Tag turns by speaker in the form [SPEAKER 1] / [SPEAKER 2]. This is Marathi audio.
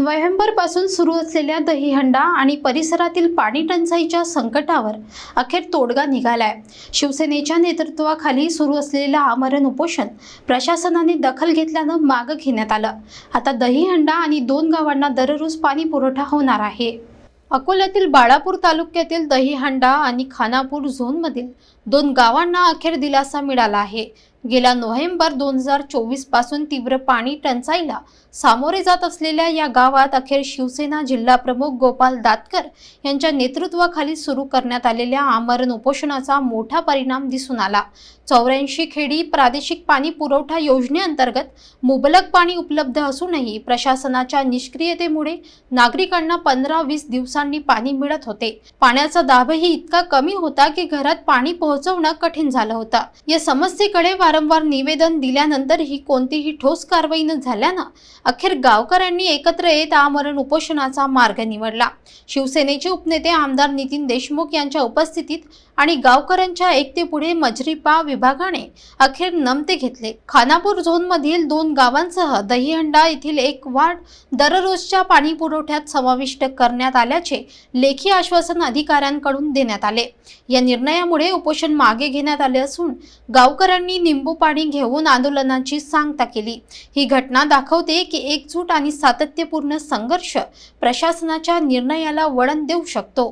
[SPEAKER 1] नोव्हेंबरपासून सुरू असलेल्या दहीहंडा आणि परिसरातील पाणी टंचाईच्या संकटावर अखेर तोडगा निघालाय. शिवसेनेच्या नेतृत्वाखाली सुरू असलेलं आमरण उपोषण प्रशासनाने दखल घेतल्यानं मागं घेण्यात आलं. आता दहीहंडा आणि दोन गावांना दररोज पाणी पुरवठा होणार आहे. अकोल्यातील बाळापूर तालुक्यातील दहीहंडा आणि खानापूर झोनमधील दोन गावांना अखेर दिलासा मिळाला आहे. गेल्या नोव्हेंबर दोन हजार चोवीसपासून तीव्र पाणी टंचाईला सामोरे जात असलेल्या या गावात अखेर शिवसेना जिल्हा प्रमुख गोपाल दातकर यांच्या नेतृत्वाखाली सुरू करण्यात आलेल्या आमरण उपोषणाचा मोठा परिणाम दिसून आला. चौऱ्याऐंशी खेडी प्रादेशिक पाणी पुरवठा योजनेअंतर्गत मुबलक पाणी उपलब्ध असूनही प्रशासनाच्या निष्क्रियतेमुळे नागरिकांना पंधरा वीस दिवसांनी पाणी मिळत होते. पाण्याचा दाबही इतका कमी होता की घरात पाणी पोहोचवणं कठीण झालं होतं. या समस्येकडे वारंवार निवेदन दिल्यानंतरही कोणतीही ठोस कारवाई न झाल्यानं अखेर गावकऱ्यांनी एकत्र येत आमरण उपोषणाचा मार्ग निवडला. शिवसेनेचे उपनेते आमदार नितीन देशमुख यांच्या उपस्थितीत आणि गावकऱ्यांच्या एकतेपुढे मजरीपा विभागाने अखेर नमते घेतले. खानापूर झोनमधील दोन गावांसह दहीहंडा येथील एक वार्ड दररोजच्या पाणी पुरवठ्यात समाविष्ट करण्यात आल्याचे लेखी आश्वासन अधिकाऱ्यांकडून देण्यात आले. या निर्णयामुळे उपोषण मागे घेण्यात आले असून गावकऱ्यांनी लिंबू पाणी घेऊन आंदोलनाची सांगता केली. ही घटना दाखवते की एकजूट आणि सातत्यपूर्ण संघर्ष प्रशासनाच्या निर्णयाला वळण देऊ शकतो.